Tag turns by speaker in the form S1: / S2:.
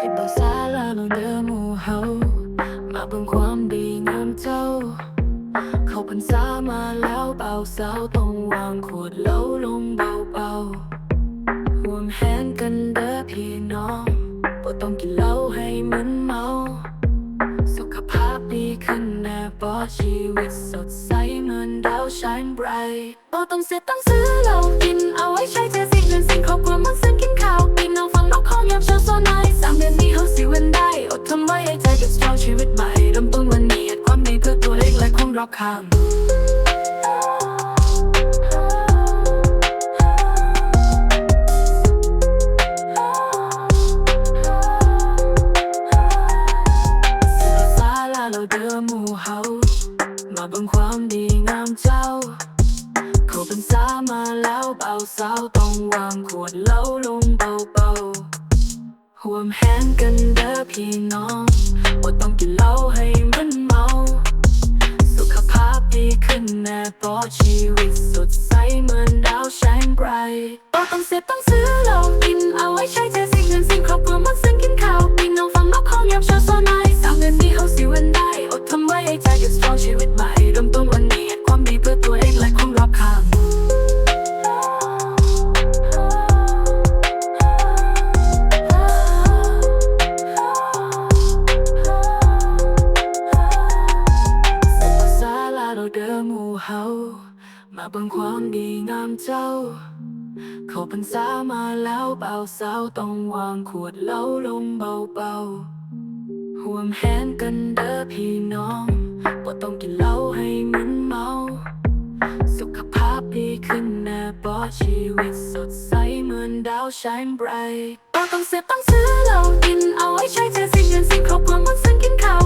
S1: สิบาสาลาลงเดือมูเฮามาเบิ่งความดีงามเจ้า เขาพรรษามาแล้วเป่าสาวต้องวางขวดเหล้าลงเบาเบาห่วงแหงกันเด้อพี่น้องบ่ต้องกินเหล้าให้มันเมา สุขภาพดีขึ้นแน่บ่ชีวิตสดใสเหมือนดาว shine bright บ่ต้องเสียต้องซื้อเหล้ากินเอาไว้ใช้เจอสิ่งเงินสิ่งครอบครัวมักซื้อกินข้าว อบข้างเสียสาเราเดิมหมู่เฮามาบิ่งความดีงามเจ้าเขาเป็นสามาแล้วเบาสาวต้องวางขวดเหล้าลงเบาๆห่วมแหนกันเด้อพี่น้อง เพราะชีวิตสดใสเหมือนดาวแสงไบรท์บ่ต้องเสียต้องซื้อเรากินเอาไว้ใช้เจสิ่งเงินสิ่งครอบครัวมักซึ่งกินข้าวปีนน้องฟังนกของยามเช้าโซนายสามเดือนนี้เขาสิวันได้อดทนไว้ให้ใจหยุดสตรองชีวิตใหม่ เราเดิมหมู่เฮามาเบิ่งความดีงามเจ้า เขาพรรษามาแล้วเบาสาวต้องวางขวดเหล้าลงเบาๆห่วงแหนกันเด้อพี่น้องบ่ต้องกินเหล้าให้มันเมา สุขภาพดีขึ้นแน่บอชีวิตสดใสเหมือนดาวชายไบรท์บ่ต้องเสียต้องซื้อเหล้ากินเอาไว้ใช้เจสิ่งเงินสิ่งครอบครัวมันซึ้งกินข้าว